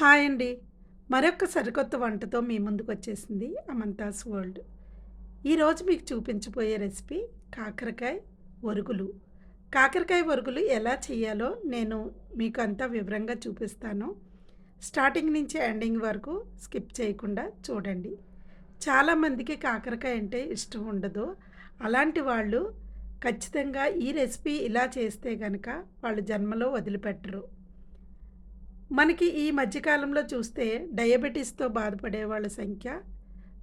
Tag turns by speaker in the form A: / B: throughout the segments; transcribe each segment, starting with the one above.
A: Hi అండి. మరొక సరికొత్త వంటతో మీ ముందుకు వచ్చేసింది అమంతాస్ వరల్డ్. ఈరోజు మీకు చూపించబోయే రెసిపీ కాకరకాయ ఒరుగులు కాకరకాయ ఒరుగులు ఎలా చేయాలో నేను మీకు అంతా వివరంగా చూపిస్తాను. స్టార్టింగ్ నుంచి ఎండింగ్ వరకు స్కిప్ చేయకుండా చూడండి. చాలామందికి కాకరకాయ అంటే ఇష్టం ఉండదు. అలాంటి వాళ్ళు ఖచ్చితంగా ఈ రెసిపీ ఇలా చేస్తే కనుక వాళ్ళు జన్మలో వదిలిపెట్టరు. మనకి ఈ మధ్యకాలంలో చూస్తే డయాబెటీస్తో బాధపడే వాళ్ళ సంఖ్య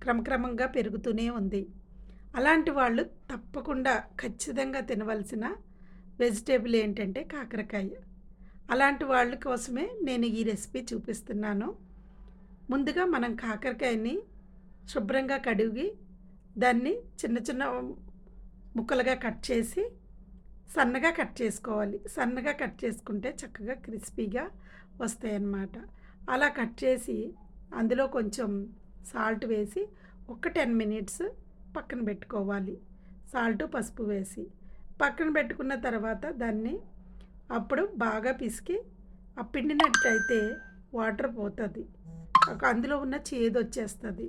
A: క్రమక్రమంగా పెరుగుతూనే ఉంది. అలాంటి వాళ్ళు తప్పకుండా ఖచ్చితంగా తినవలసిన వెజిటేబుల్ ఏంటంటే కాకరకాయ. అలాంటి వాళ్ళ కోసమే నేను ఈ రెసిపీ చూపిస్తున్నాను. ముందుగా మనం కాకరకాయని శుభ్రంగా కడిగి దాన్ని చిన్న చిన్న ముక్కలుగా కట్ చేసి సన్నగా కట్ చేసుకోవాలి. సన్నగా కట్ చేసుకుంటే చక్కగా క్రిస్పీగా వస్తాయన్నమాట. అలా కట్ చేసి అందులో కొంచెం సాల్ట్ వేసి ఒక టెన్ మినిట్స్ పక్కన పెట్టుకోవాలి. సాల్ట్ పసుపు వేసి పక్కన పెట్టుకున్న తర్వాత దాన్ని అప్పుడు బాగా పిసికి ఆ పిండినట్టయితే వాటర్ పోతుంది. అందులో ఉన్న చేదు వచ్చేస్తుంది.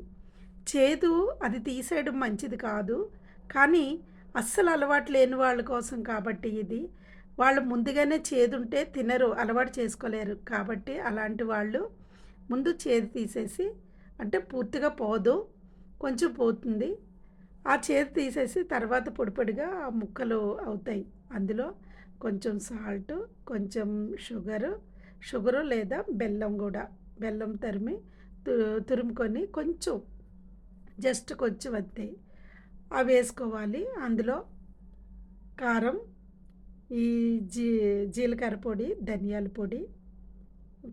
A: చేదు అది తీసేయడం మంచిది కాదు. కానీ అస్సలు అలవాటు లేని వాళ్ళ కోసం కాబట్టి ఇది. వాళ్ళు ముందుగానే చేదుంటే తినరు అలవాటు చేసుకోలేరు. కాబట్టి అలాంటి వాళ్ళు ముందు చేదు తీసేసి అంటే పూర్తిగా పోదు కొంచెం పోతుంది. ఆ చేదు తీసేసి తర్వాత పొడిపొడిగా ఆ ముక్కలు అవుతాయి. అందులో కొంచెం సాల్ట్ కొంచెం షుగరు షుగరు లేదా బెల్లం కూడా. బెల్లం తరిమి తురుముకొని కొంచెం జస్ట్ కొంచెం అంతే. అవి వేసుకోవాలి. అందులో కారం ఈ జీ జీలకర్ర పొడి ధనియాల పొడి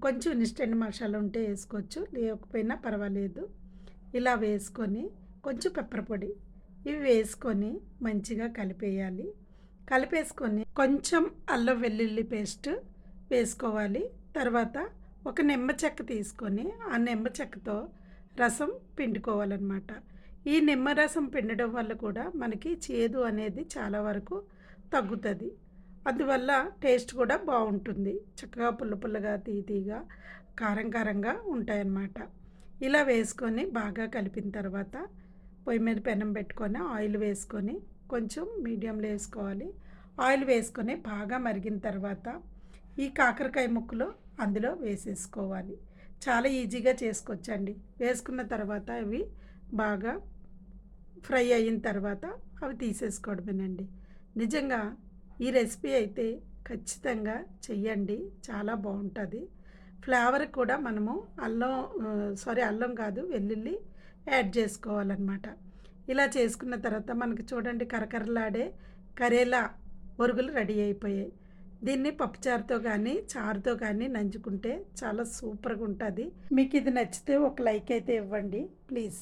A: కొంచెం ఇన్స్టెంట్ మసాలా ఉంటే వేసుకోవచ్చు. లేకపోయినా పర్వాలేదు. ఇలా వేసుకొని కొంచెం పెప్పర్ పొడి ఇవి వేసుకొని మంచిగా కలిపేయాలి. కలిపేసుకొని కొంచెం అల్లం వెల్లుల్లి పేస్ట్ వేసుకోవాలి. తర్వాత ఒక నిమ్మ చెక్క తీసుకొని ఆ నిమ్మ చెక్కతో రసం పిండుకోవాలన్నమాట. ఈ నిమ్మరసం పిండడం వల్ల కూడా మనకి చేదు అనేది చాలా వరకు తగ్గుతుంది. అందువల్ల టేస్ట్ కూడా బాగుంటుంది. చక్కగా పుల్ల పుల్లగా తీతీగా కారం కారంగా ఉంటాయన్నమాట. ఇలా వేసుకొని బాగా కలిపిన తర్వాత పొయ్యి మీద పెనం పెట్టుకొని ఆయిల్ వేసుకొని కొంచెం మీడియంలో వేసుకోవాలి. ఆయిల్ వేసుకొని బాగా మరిగిన తర్వాత ఈ కాకరకాయ ముక్కలు అందులో వేసేసుకోవాలి. చాలా ఈజీగా చేసుకోవచ్చండి వేసుకున్న తర్వాత అవి బాగా ఫ్రై అయిన తర్వాత అవి తీసేసుకోవడమేనండి. నిజంగా ఈ రెసిపీ అయితే ఖచ్చితంగా చెయ్యండి. చాలా బాగుంటుంది. ఫ్లేవర్ కూడా మనము అల్లం సారీ అల్లం కాదు వెల్లుల్లి యాడ్ చేసుకోవాలన్నమాట. ఇలా చేసుకున్న తర్వాత మనకి చూడండి కరకరలాడే కరేలా ఒరుగులు రెడీ అయిపోయాయి. దీన్ని పప్పుచారుతో కానీ చారుతో కానీ నంచుకుంటే చాలా సూపర్గా ఉంటుంది మీకు ఇది నచ్చితే ఒక లైక్ అయితే ఇవ్వండి ప్లీజ్.